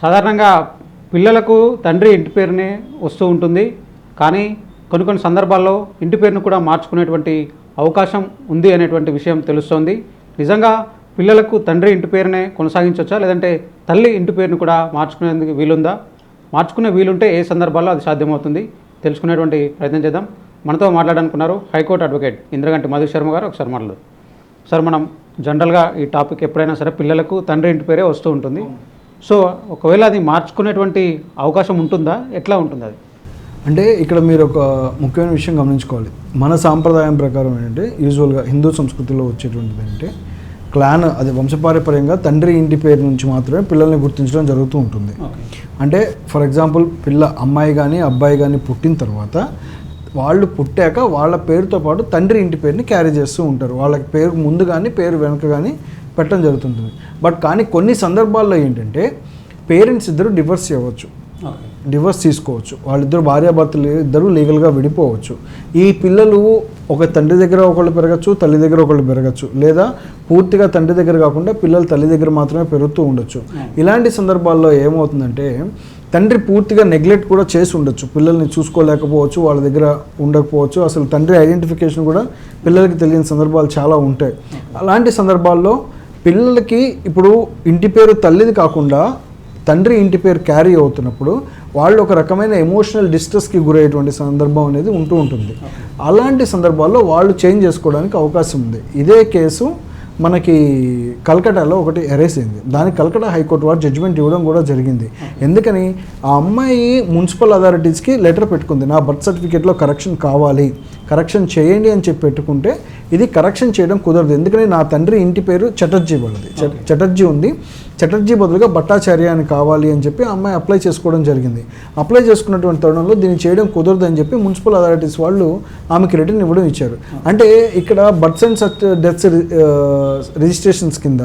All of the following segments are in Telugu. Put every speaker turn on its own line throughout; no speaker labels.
సాధారణంగా పిల్లలకు తండ్రి ఇంటి పేరునే వస్తూ ఉంటుంది. కానీ కొన్ని కొన్ని సందర్భాల్లో ఇంటి పేరును కూడా మార్చుకునేటువంటి అవకాశం ఉంది అనేటువంటి విషయం తెలుస్తోంది. నిజంగా పిల్లలకు తండ్రి ఇంటి పేరునే కొనసాగించవచ్చా లేదంటే తల్లి ఇంటి పేరును కూడా మార్చుకునేందుకు వీలుందా? మార్చుకునే వీలుంటే ఏ సందర్భాల్లో అది సాధ్యమవుతుంది? తెలుసుకునేటువంటి ప్రయత్నం చేద్దాం. మనతో మాట్లాడాలనుకున్నారు high court advocate Indraganti Madhu Sharma garu. ఒకసారి మాట్లాడు సార్ మనం జనరల్గా ఈ టాపిక్ ఎప్పుడైనా సరే పిల్లలకు తండ్రి ఇంటి పేరే వస్తూ ఉంటుంది. సో ఒకవేళ అది మార్చుకునేటువంటి అవకాశం ఉంటుందా? ఎట్లా ఉంటుంది అది?
అంటే ఇక్కడ మీరు ఒక ముఖ్యమైన విషయం గమనించుకోవాలి. మన సాంప్రదాయం ప్రకారం ఏంటంటే యూజువల్గా హిందూ సంస్కృతిలో వచ్చేటువంటిది ఏంటంటే క్లాన్ అది వంశపారపర్యంగా తండ్రి ఇంటి పేరు నుంచి మాత్రమే పిల్లల్ని గుర్తించడం జరుగుతూ ఉంటుంది. అంటే ఫర్ ఎగ్జాంపుల్ పిల్ల అమ్మాయి కానీ అబ్బాయి కానీ పుట్టిన తర్వాత వాళ్ళు పుట్టాక వాళ్ళ పేరుతో పాటు తండ్రి ఇంటి పేరుని క్యారీ చేస్తూ ఉంటారు. వాళ్ళకి పేరు ముందు కానీ పేరు వెనక కానీ పెట్టడం జరుగుతుంటుంది. బట్ కానీ కొన్ని సందర్భాల్లో ఏంటంటే పేరెంట్స్ ఇద్దరు డివర్స్ చేయవచ్చు డివోర్స్ తీసుకోవచ్చు. వాళ్ళిద్దరు భార్యాభర్తలు ఇద్దరు లీగల్గా విడిపోవచ్చు. ఈ పిల్లలు ఒక తండ్రి దగ్గర ఒకళ్ళు పెరగచ్చు తల్లి దగ్గర ఒకళ్ళు పెరగచ్చు. లేదా పూర్తిగా తండ్రి దగ్గర కాకుండా పిల్లలు తల్లి దగ్గర మాత్రమే పెరుగుతూ ఉండొచ్చు. ఇలాంటి సందర్భాల్లో ఏమవుతుందంటే తండ్రి పూర్తిగా నెగ్లెక్ట్ కూడా చేసి ఉండొచ్చు. పిల్లల్ని చూసుకోలేకపోవచ్చు వాళ్ళ దగ్గర ఉండకపోవచ్చు. అసలు తండ్రి ఐడెంటిఫికేషన్ కూడా పిల్లలకి తెలియని సందర్భాలు చాలా ఉంటాయి. అలాంటి సందర్భాల్లో పిల్లలకి ఇప్పుడు ఇంటి పేరు తల్లిది కాకుండా తండ్రి ఇంటి పేరు క్యారీ అవుతున్నప్పుడు వాళ్ళు ఒక రకమైన ఎమోషనల్ డిస్ట్రెస్కి గురయ్యేటువంటి సందర్భం అనేది ఉంటూ ఉంటుంది. అలాంటి సందర్భాల్లో వాళ్ళు చేంజ్ చేసుకోవడానికి అవకాశం ఉంది. ఇదే కేసు మనకి కల్కటాలో ఒకటి అరేస్ అయింది దానికి కల్కటా హైకోర్టు వారు జడ్జిమెంట్ ఇవ్వడం కూడా జరిగింది. ఎందుకని? ఆ అమ్మాయి మున్సిపల్ అథారిటీస్కి లెటర్ పెట్టుకుంది. నా బర్త్ సర్టిఫికేట్లో కరెక్షన్ కావాలి. కరెక్షన్ చేయండి అని చెప్పి పెట్టుకుంటే ఇది కరెక్షన్ చేయడం కుదరదు. ఎందుకని నా తండ్రి ఇంటి పేరు చటర్జీ వాళ్ళది. చటర్జీ ఉంది. చటర్జీ బదులుగా భట్టాచార్య అని కావాలి అని చెప్పి అమ్మాయి అప్లై చేసుకోవడం జరిగింది. అప్లై చేసుకున్నటువంటి తరుణంలో దీన్ని చేయడం కుదరదు అని చెప్పి మున్సిపల్ అథారిటీస్ వాళ్ళు ఆమెకి రిటర్న్ ఇవ్వడం ఇచ్చారు. అంటే ఇక్కడ births and cert deaths registrations కింద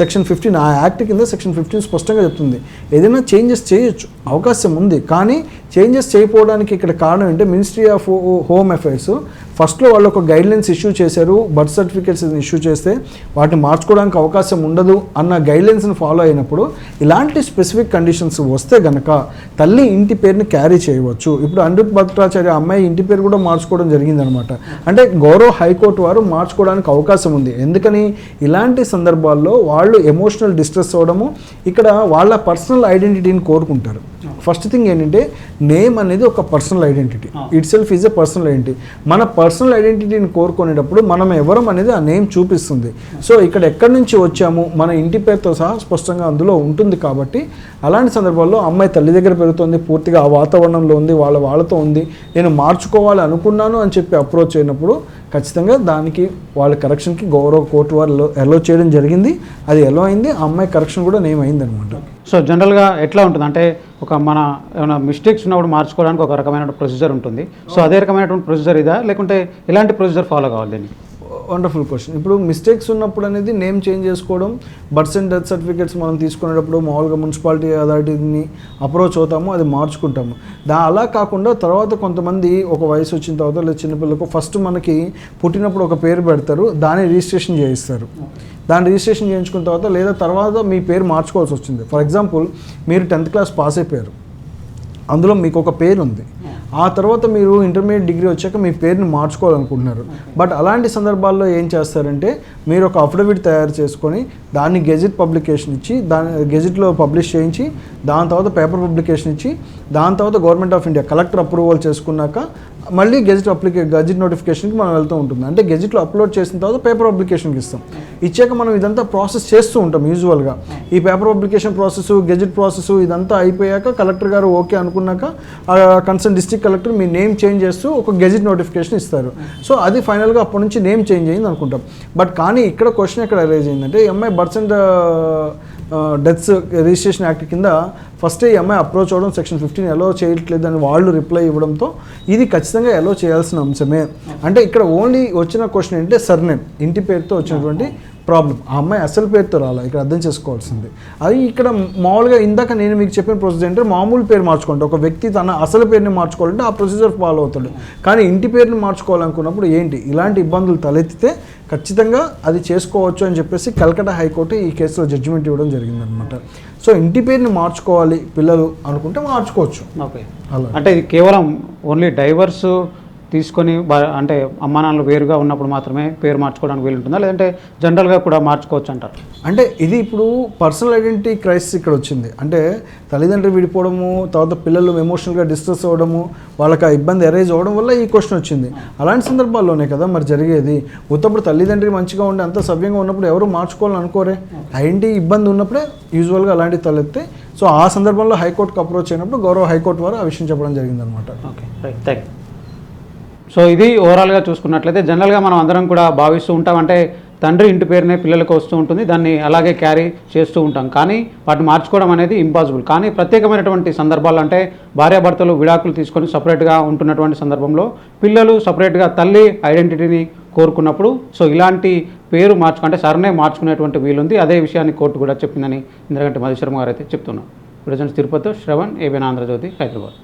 సెక్షన్ ఫిఫ్టీన్ ఆ యాక్ట్ కింద సెక్షన్ ఫిఫ్టీన్ స్పష్టంగా చెప్తుంది. ఏదైనా చేంజెస్ చేయొచ్చు. అవకాశం ఉంది. కానీ చేంజెస్ చేయకపోవడానికి ఇక్కడ కారణం ఏంటంటే మినిస్ట్రీ ఆఫ్ హోమ్ అఫైర్స్ ఫస్ట్లో వాళ్ళు ఒక గైడ్లైన్స్ ఇష్యూ చేశారు బర్త్ సర్టిఫికేట్స్ ఇష్యూ చేస్తే వాటిని మార్చుకోవడానికి అవకాశం ఉండదు అన్న గైడ్లైన్స్ని ఫాలో అయినప్పుడు ఇలాంటి స్పెసిఫిక్ కండిషన్స్ వస్తే గనక తల్లి ఇంటి పేరుని క్యారీ చేయవచ్చు. ఇప్పుడు అనిరుత్ భట్టాచార్య అమ్మాయి ఇంటి పేరు కూడా మార్చుకోవడం జరిగిందనమాట. అంటే గౌరవ హైకోర్టు వారు మార్చుకోవడానికి అవకాశం ఉంది. ఎందుకని? ఇలాంటి సందర్భాల్లో వాళ్ళు ఎమోషనల్ డిస్ట్రెస్ అవ్వడము ఇక్కడ వాళ్ళ పర్సనల్ ఐడెంటిటీని కోరుకుంటారు. ఫస్ట్ థింగ్ ఏంటంటే నేమ్ అనేది ఒక personal identity. Itself is a personal identity. మన పర్సనల్ ఐడెంటిటీని కోరుకునేటప్పుడు మనం ఎవరం అనేది ఆ నేమ్ చూపిస్తుంది. సో ఇక్కడ ఎక్కడి నుంచి వచ్చాము? మన ఇంటి పేరుతో సహా స్పష్టంగా అందులో ఉంటుంది కాబట్టి అలాంటి సందర్భాల్లో అమ్మాయి తల్లి దగ్గర పెరుగుతుంది పూర్తిగా ఆ వాతావరణంలో ఉంది వాళ్ళ వాళ్ళతో ఉంది నేను మార్చుకోవాలి అనుకున్నాను అని చెప్పి అప్రోచ్ అయినప్పుడు ఖచ్చితంగా దానికి వాళ్ళ కరెక్షన్కి గౌరవ కోర్టు వాళ్ళు ఎలో చేయడం జరిగింది. అది ఎలో అయింది. ఆ అమ్మాయి కరెక్షన్ కూడా నేమ్ అయింది అనమాట
సో జనరల్గా ఎట్లా ఉంటుంది? అంటే ఒక మన ఏమైనా మిస్టేక్స్ ఉన్నప్పుడు మార్చుకోవడానికి ఒక రకమైన ప్రొసీజర్ ఉంటుంది. సో అదే రకమైనటువంటి ప్రొసీజర్ ఇదా? లేకుంటే ఎలాంటి ప్రొసీజర్ ఫాలో కావాలి దీనికి
వండర్ఫుల్ క్వశ్చన్ ఇప్పుడు మిస్టేక్స్ ఉన్నప్పుడు అనేది నేమ్ చేంజ్ చేసుకోవడం బర్త్స్ అండ్ డెత్ సర్టిఫికేట్స్ మనం తీసుకునేటప్పుడు మామూలుగా మున్సిపాలిటీ అథారిటీని అప్రోచ్ అవుతాము అది మార్చుకుంటాము. దా అలా కాకుండా తర్వాత కొంతమంది ఒక వయసు వచ్చిన తర్వాత లేదా చిన్నపిల్లలకు ఫస్ట్ మనకి పుట్టినప్పుడు ఒక పేరు పెడతారు దాన్ని రిజిస్ట్రేషన్ చేయిస్తారు. దాన్ని రిజిస్ట్రేషన్ చేయించుకున్న తర్వాత లేదా తర్వాత మీ పేరు మార్చుకోవాల్సి వచ్చింది. ఫర్ ఎగ్జాంపుల్ మీరు టెన్త్ క్లాస్ పాస్ అయిపోయారు. అందులో మీకు ఒక పేరు ఉంది ఆ తర్వాత మీరు ఇంటర్మీడియట్ డిగ్రీ వచ్చాక మీ పేరుని మార్చుకోవాలనుకుంటున్నారు. బట్ అలాంటి సందర్భాల్లో ఏం చేస్తారంటే మీరు ఒక అఫిడవిట్ తయారు చేసుకొని దాన్ని గెజిట్ పబ్లికేషన్ ఇచ్చి దాని గెజిట్లో పబ్లిష్ చేయించి దాని తర్వాత పేపర్ పబ్లికేషన్ ఇచ్చి దాని తర్వాత government of India collector approval చేసుకున్నాక మళ్ళీ గెజిట్ అప్లికే గెజిట్ నోటిఫికేషన్కి మనం వెళ్తూ ఉంటుంది. అంటే గెజిట్లో అప్లోడ్ చేసిన తర్వాత పేపర్ అప్లికేషన్కి ఇస్తాం. ఇచ్చాక మనం ఇదంతా ప్రాసెస్ చేస్తూ ఉంటాం యూజువల్గా. ఈ paper application process gazette process ఇదంతా అయిపోయాక కలెక్టర్ గారు ఓకే అనుకున్నాక కన్సర్న్ డిస్ట్రిక్ట్ కలెక్టర్ మీ నేమ్ చేంజ్ చేస్తూ ఒక గెజిట్ నోటిఫికేషన్ ఇస్తారు. సో అది ఫైనల్గా అప్పటి నుంచి నేమ్ చేంజ్ అయింది అనుకుంటాం. బట్ కానీ ఇక్కడ క్వశ్చన్ ఎక్కడ రైజ్ అయిందంటే MI birth and deaths registration act కింద ఫస్ట్ ఈ అమ్మాయి అప్రోచ్ అవ్వడం సెక్షన్ ఫిఫ్టీన్ ఎలో చేయట్లేదని వాళ్ళు రిప్లై ఇవ్వడంతో ఇది ఖచ్చితంగా ఎలో చేయాల్సిన అంశమే. అంటే ఇక్కడ ఓన్లీ వచ్చిన క్వశ్చన్ ఏంటంటే సర్నేమ్ ఇంటి పేరుతో వచ్చినటువంటి ప్రాబ్లం ఆ అమ్మాయి అసలు పేరుతో రాలా ఇక్కడ అర్థం చేసుకోవాల్సింది. అది ఇక్కడ మామూలుగా ఇందాక నేను మీకు చెప్పిన ప్రొసీజర్ అంటే మామూలు పేరు మార్చుకోండి. ఒక వ్యక్తి తన అసలు పేరుని మార్చుకోవాలంటే ఆ ప్రొసీజర్ ఫాలో అవుతాడు. కానీ ఇంటి పేరుని మార్చుకోవాలనుకున్నప్పుడు ఏంటి? ఇలాంటి ఇబ్బందులు తలెత్తితే ఖచ్చితంగా అది చేసుకోవచ్చు అని చెప్పేసి కల్కటా హైకోర్టు ఈ కేసులో జడ్జిమెంట్ ఇవ్వడం జరిగిందనమాట సో ఇంటి పేరుని మార్చుకోవాలి పిల్లలు అనుకుంటే మార్చుకోవచ్చు.
ఓకే.
అలా.
అంటే ఇది కేవలం ఓన్లీ డైవర్స్ తీసుకొని అంటే అమ్మా నాన్నలు వేరుగా ఉన్నప్పుడు మాత్రమే పేరు మార్చుకోవడానికి వీలు ఉంటుందా లేదంటే జనరల్గా కూడా మార్చుకోవచ్చు అంటారు?
అంటే ఇది ఇప్పుడు పర్సనల్ ఐడెంటిటీ క్రైసిస్ ఇక్కడ వచ్చింది. అంటే తల్లిదండ్రులు విడిపోవడము తర్వాత పిల్లలు ఎమోషనల్గా డిస్ట్రెస్ అవ్వడము వాళ్ళకి ఆ ఇబ్బంది అరైజ్ అవ్వడం వల్ల ఈ క్వశ్చన్ వచ్చింది. అలాంటి సందర్భాల్లోనే కదా మరి జరిగేది? ఉత్తప్పుడు తల్లిదండ్రి మంచిగా ఉండి అంత సవ్యంగా ఉన్నప్పుడు ఎవరు మార్చుకోవాలని అనుకోరే? ఐడెంటిటీ ఇబ్బంది ఉన్నప్పుడే యూజువల్గా అలాంటివి తలెత్తే. సో ఆ సందర్భంలో హైకోర్టుకు అప్రోచ్ అయినప్పుడు గౌరవ హైకోర్టు వారు ఆ విషయం చెప్పడం జరిగిందనమాట.
ఓకే రైట్ థ్యాంక్ సో ఇది ఓవరాల్గా చూసుకున్నట్లయితే జనరల్గా మనం అందరం కూడా భావిస్తూ ఉంటాం. అంటే తండ్రి ఇంటి పేరునే పిల్లలకు వస్తూ ఉంటుంది. దాన్ని అలాగే క్యారీ చేస్తూ ఉంటాం. కానీ వాటిని మార్చుకోవడం అనేది ఇంపాసిబుల్ కానీ ప్రత్యేకమైనటువంటి సందర్భాలు అంటే భార్యాభర్తలు విడాకులు తీసుకొని సపరేట్గా ఉంటున్నటువంటి సందర్భంలో పిల్లలు సపరేట్గా తల్లి ఐడెంటిటీని కోరుకున్నప్పుడు సో ఇలాంటి పేరు మార్చుకుంటే సరనే మార్చుకునేటువంటి వీలుంది. అదే విషయాన్ని కోర్టు కూడా చెప్పిందని ఇంద్రగంటి మధుశర్మ గారు అయితే చెప్తున్నాం ప్రజెంట్ తిరుపతి శ్రవణ్ ఏబిఎన్ ఆంధ్రజ్యోతి హైదరాబాద్.